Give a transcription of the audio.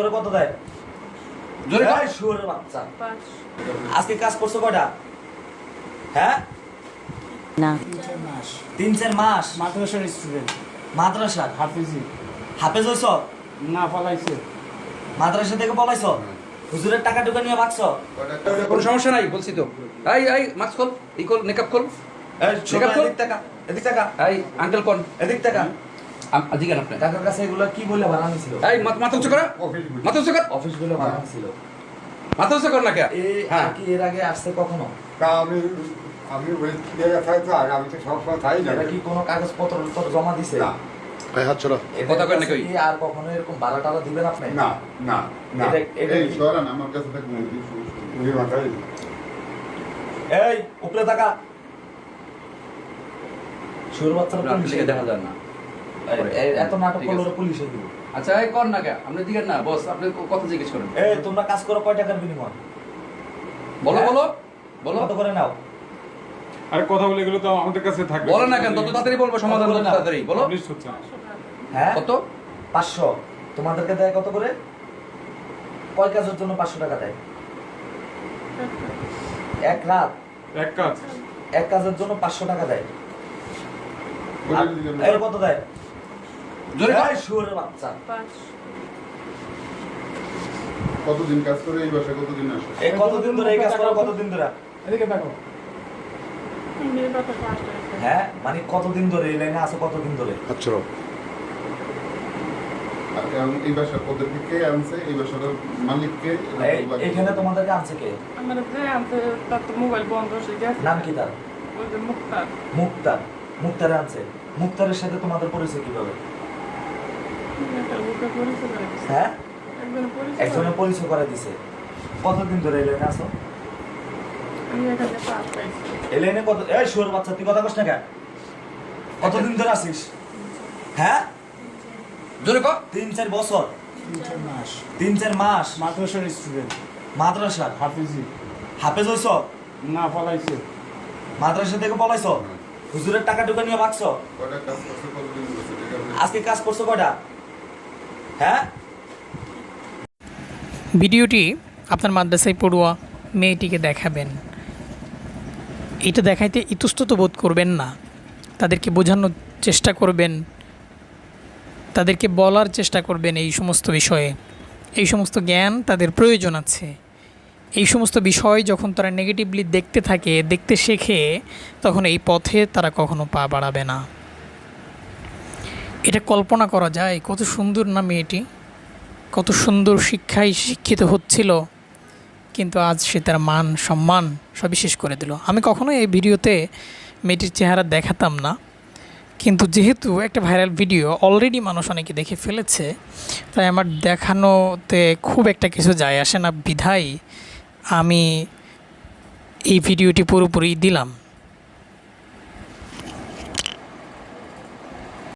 করে কত দেয়। শুয়োরের বাচ্চা। আজকে কাজ করছ কয়টা? হ্যাঁ? না। তিন চার মাস। মাদ্রাসার স্টুডেন্ট মাদ্রাসা হাফিজি। হাফেজ হইছ? না পালাইছে। মাদ্রাসা থেকে পলাইছ? হুজুরের টাকা টুকা নিয়ে ভাগছ? কোনো সমস্যা নাই বলছি তো। এই এই মাস্ক খোল ই খোল মেকআপ খোল। এই এদিক টাকা এদিক টাকা এই আঙ্কেল কোন? এদিক টাকা আজি আপনি টাকার কাছে এগুলো কি বলে বানানো ছিল? এই মাথা মাথা উঁচু কর। মাথা উঁচু কর। অফিস বলে বানানো ছিল। মাথা উঁচু কর না কে? এই হ্যাঁ। কি এর আগে আসছে কখনো? তা আমি আমি ওই জায়গা থাকি তো আমি তো সবসময় থাই না কি কোনো কাগজপত্র টত্র জমা দিছে? না। ভাই হাত ছড়া কথা কয় না কই? আর কখনো এরকম ভাড়া টাড়া দিবেন আপনি? না না না। এটা- এটা এই সরান আমার কাছে থাক মুরগি মাথায়। এই উপরে টাকা শুরু দেখা যায় না। এত নাটক করলে আচ্ছা এই কর না কে আপনি দিকেন না বস আপনি কথা জিজ্ঞেস করেন। এই তোমরা কাজ করো কয় টাকার বিনিময়? বলো হ্যাঁ? বলো বলো। কত করে নাও? আরে কথা বলে এগুলো তো আমাদের কাছে থাকবে। বলো না কেন তত তাড়াতাড়ি বলব সমাধান বলো তাড়াতাড়ি বলো। হচ্ছে হ্যাঁ? কত? পাঁচশো। তোমাদেরকে দেয় কত করে? কয় কাজের জন্য পাঁচশো টাকা দেয়? এক রাত? এক কাজ। এক কাজের জন্য পাঁচশো টাকা দেয়। করে কত দেয়? কতদিন কাজ করে এই বাসায় কতদিন আসে? এই কতদিন ধরে এই কাজ করো কতদিন ধরে? এদিকে দেখো। হ্যাঁ মানে কতদিন ধরে এই লাইনে আছে কতদিন ধরে? এই বাসা ওদেরকে কে আনছে এই বাসার মালিককে এখানে তোমাদেরকে আনছে কে? আমার যে আনতে তার তো মোবাইল বন্ধ হয়ে গেছে। নাম কি তার? মুক্তার। মুক্তার। মুক্তারে আনছে। মুক্তারের সাথে তোমাদের পরিচয় কীভাবে একটা লোকে পরিচয় করে দিছে। হ্যাঁ? একজনের পরিচয় করে দিছে। কতদিন ধরে পাইছি এই লাইনে কত এই শুয়োর বাচ্চা তুই কথা কস না কেন? কতদিন ধরে আছিস? হ্যাঁ? জোরে কর তিন চার বছর। তিন চার মাস। তিন চার মাদ্রাসার স্টুডেন্ট মাদ্রাসা? হাফিজি। হাফেজ হইছ? না পালাইছে। মাদ্রাসা থেকে পলাইছ? হুজুরের টাকা টুকা নিয়ে ভাগছ? আজকে কাজ করছ কয়টা? হ্যাঁ? ভিডিওটি আপনার মাদ্রাসায় পড়ুয়া মেয়েটিকে দেখাবেন। এটা দেখাইতে ইতস্তত বোধ করবেন না। তাদেরকে বোঝানোর চেষ্টা করবেন। তাদেরকে বলার চেষ্টা করবেন এই সমস্ত বিষয়ে। এই সমস্ত জ্ঞান তাদের প্রয়োজন আছে। এই সমস্ত বিষয় যখন তারা নেগেটিভলি দেখতে থাকে, দেখতে শেখে, তখন এই পথে তারা কখনো পা বাড়াবে না। এটা কল্পনা করা যায়, কত সুন্দর না মেয়েটি, কত সুন্দর শিক্ষায় শিক্ষিত হচ্ছিল, কিন্তু আজ সে তার মান, সম্মান সবই শেষ করে দিল। আমি কখনো এই ভিডিওতে মেয়েটির চেহারা দেখাতাম না, কিন্তু যেহেতু একটা ভাইরাল ভিডিও অলরেডি মানুষ অনেকে দেখে ফেলেছে, তাই আমার দেখানোতে খুব একটা কিছু যায় আসে না, বিধায় আমি এই ভিডিওটি পুরোপুরি দিলাম।